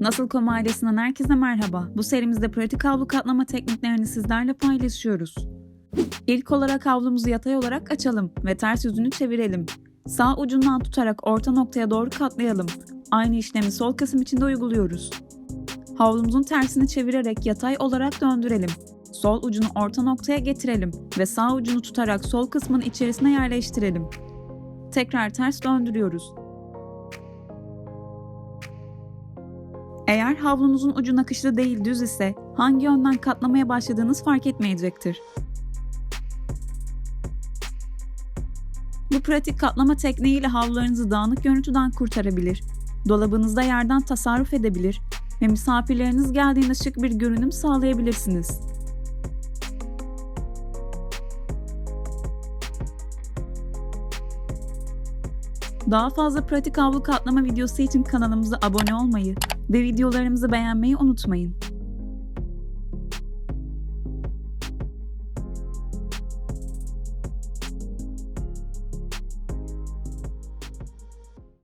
Nasıl.com ailesinden herkese merhaba. Bu serimizde pratik havlu katlama tekniklerini sizlerle paylaşıyoruz. İlk olarak havlumuzu yatay olarak açalım ve ters yüzünü çevirelim. Sağ ucundan tutarak orta noktaya doğru katlayalım. Aynı işlemi sol kısım için de uyguluyoruz. Havlumuzun tersini çevirerek yatay olarak döndürelim. Sol ucunu orta noktaya getirelim ve sağ ucunu tutarak sol kısmın içerisine yerleştirelim. Tekrar ters döndürüyoruz. Eğer havlunuzun ucu nakışlı değil düz ise hangi yönden katlamaya başladığınız fark etmeyecektir. Bu pratik katlama tekniğiyle havlularınızı dağınık görüntüden kurtarabilir, dolabınızda yerden tasarruf edebilir ve misafirleriniz geldiğinde şık bir görünüm sağlayabilirsiniz. Daha fazla pratik havlu katlama videosu için kanalımıza abone olmayı ve videolarımızı beğenmeyi unutmayın.